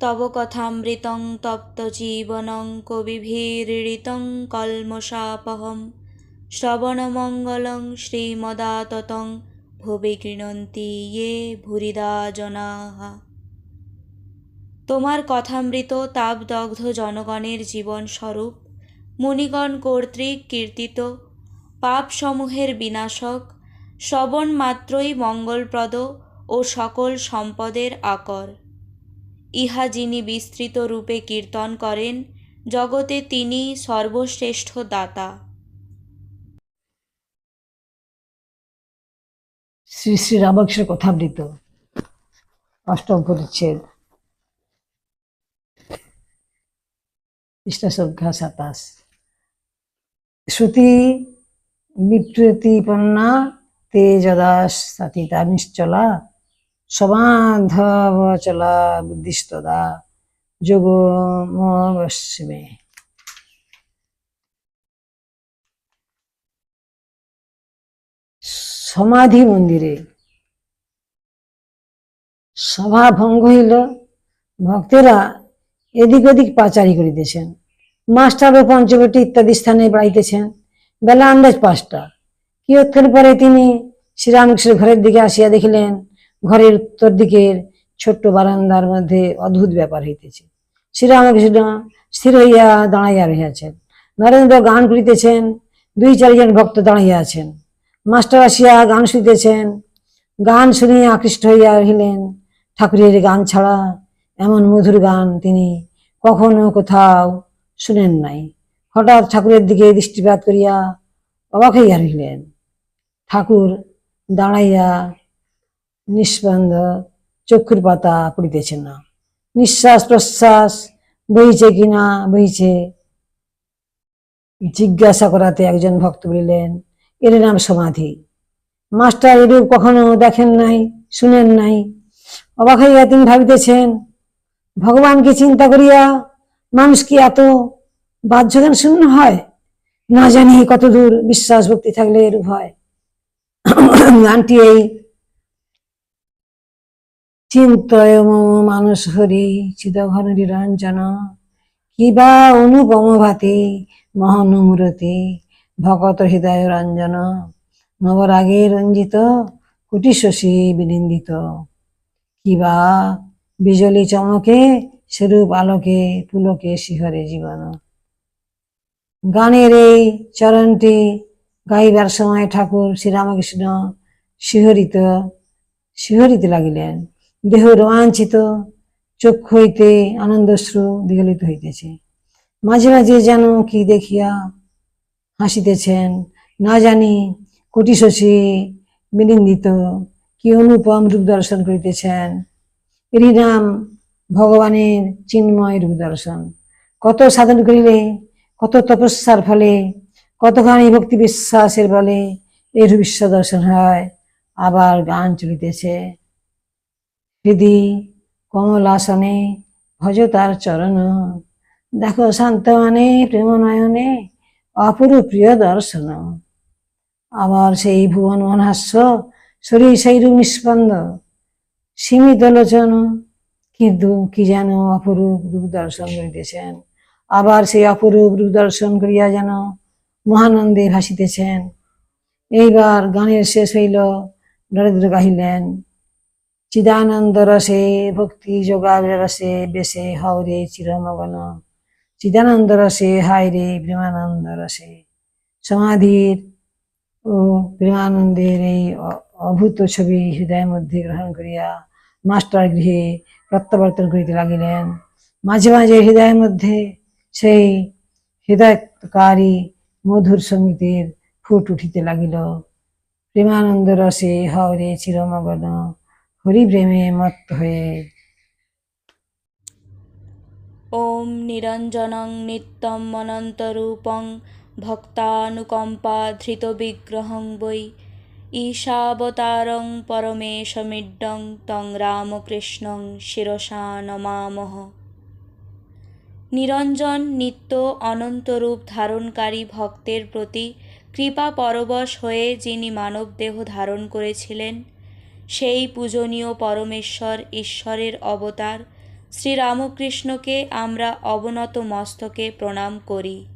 তব কথামৃতং তপ্তজীবনং কবিভিরীড়িতং কল্মষাপহম। শ্রবণমঙ্গলং শ্রীমদাততং ভুবি গৃণন্তি ইয়ে ভুরিদা জনাঃ তোমার কথামৃত তাপদগ্ধ জনগণের জীবন স্বরূপ মুনিগণ কর্তৃক কীর্তিত, পাপসমূহের বিনাশক শ্রবণ মাত্রই মঙ্গলপ্রদ ও সকল সম্পদের আকর। ইহা যিনি বিস্তৃত রূপে কীর্তন করেন, জগতে তিনি সর্বশ্রেষ্ঠ দাতা। শ্রী শ্রী রামকৃষ্ণ কথামৃত, অষ্টম পরিচ্ছেদ। পৃষ্ঠা সংখ্যা সাতাশ। শ্রুতি বিপ্রতিপন্না তে যদা সাতিতা নিশ্চলা। সমাধবচলা বুদ্ধিস্তদা যোগমবশ্মে সমাধি মন্দিরে সভা ভঙ্গ হইল, ভক্তেরা এদিক ওদিক পাচারি করিতেছেন মাস্টার ও পঞ্চবটি ইত্যাদি স্থানে বেড়াইতেছেন, বেলা আন্দাজ পাঁচটা। কিয়ৎক্ষণ পরে তিনি শ্রীরামকৃষ্ণের ঘরের দিকে আসিয়া দেখিলেন ঘরের উত্তর দিকের ছোট্ট বারান্দার মধ্যে অদ্ভুত ব্যাপার হইতেছে। শ্রীরামকৃষ্ণ স্থির হইয়া দাঁড়াইয়া রহিয়াছেন। নরেন্দ্র গান করিতেছেন, দুই চারিজন ভক্ত দাঁড়াইয়া আছেন। মাস্টার আসিয়া গান শুনিতেছেন, গান শুনিয়া আকৃষ্ট হইয়া রহিলেন। ঠাকুরের গান ছাড়া এমন মধুর গান তিনি কখনো কোথাও শুনেন নাই। হঠাৎ ঠাকুরের দিকে দৃষ্টিপাত করিয়া অবাক হইয়া রহিলেন। ঠাকুর দাঁড়াইয়া নিষ্পন্দ চক্ষুর পাতা পড়িতেছে না। নিঃশ্বাস প্রশ্বাস বইছে কিনা বইছে। জিজ্ঞাসা করাতে একজন ভক্ত বলিলেন, এর নাম সমাধি। মাস্টার এরূপ কখনো দেখেন নাই, শুনেন নাই। অবাক হইয়া তিনি ভাবিতেছেন ভগবানকে চিন্তা করিয়া মানুষ কি এত বাহ্যজ্ঞান শূন্য হয়? না জানি কতদূর বিশ্বাস ভক্তি থাকলে এরূপ হয়। গানটি এই চিন্তয় মম মানুষ হরি, চিদঘন নিরঞ্জন। কিবা অনুপম ভাতি মহানুমূরতি ভকত হৃদয় রঞ্জন। নবরাগে রঞ্জিত কুটি শশী বিনিন্দিত কিবা বিজলি চমকে, সেরূপ আলোকে, পুলকে শিহরে জীবন। গানের এই চরণটি গাইবার সময় ঠাকুর শ্রীরামকৃষ্ণ শিহরিত, শিহরিতে লাগিলেন। দেহ রোমাঞ্চিত চক্ষু হইতে আনন্দশ্রু বিগলিত হইতেছে। মাঝে মাঝে যেন কি দেখিয়া হাসিতেছেন, না জানি কোটি শশী বিনিন্দিত কি অনুপম রূপ দর্শন করিতেছেন। এরই নাম ভগবানের চিন্ময় রূপ দর্শন। কত সাধন করিলে, কত তপস্যার ফলে, কতখানি ভক্তি বিশ্বাসের বলে এই রূপ বিশ্ব দর্শন হয়, আবার গান চলিতেছে। হৃদি কমলাসনে ভজ তার চরণ। দেখো শান্তমানে প্রেম নয়নে অপরূপ প্রিয় দর্শন। আবার সেই ভুবন মনহাস্য, শরীর সেই রূপ নিষ্পন্দ। সীমিত লোচন, কিন্তু কি যেন অপরূপ রূপ দর্শন করিতেছেন। আবার সেই অপরূপ রূপ দর্শন করিয়া যেন মহানন্দে ভাসিতেছেন। এইবার গানের শেষ হইল, নরেন্দ্র গাহিলেন চিদানন্দ রসে ভক্তি যোগা রসে বেশে হরে চিরমগন। চিদানন্দ রসে হায় রে প্রেমানন্দ রসে সমাধির ও প্রেমানন্দের এই অভূত ছবি হৃদয়ের মধ্যে গ্রহণ করিয়া মাস্টার গৃহে প্রত্যাবর্তন করিতে লাগিলেন। মাঝে মাঝে হৃদয়ের মধ্যে সেই হৃদয়কারী মধুর সঙ্গীতের ফুট উঠিতে লাগিল। প্রেমানন্দ রসে হরে চিরমগন। হরিপ্রেমে মত্ত হয়ে। ওম নিরঞ্জনং নিত্যম অনন্তরূপং ভক্তানুকম্পা ধৃত বিগ্রহং বৈ। ঈশাবতারং পরমেশমিড্ডং তং রামকৃষ্ণং শিরসা নমামহ। নিরঞ্জন নিত্য অনন্তরূপ ধারণকারী ভক্তের প্রতি কৃপা পরবশ হয়ে যিনি মানব দেহ ধারণ করেছিলেন সেই পূজনীয় পরমেশ্বর ঈশ্বরের অবতার শ্রীরামকৃষ্ণকে আমরা অবনত মস্তকে প্রণাম করি।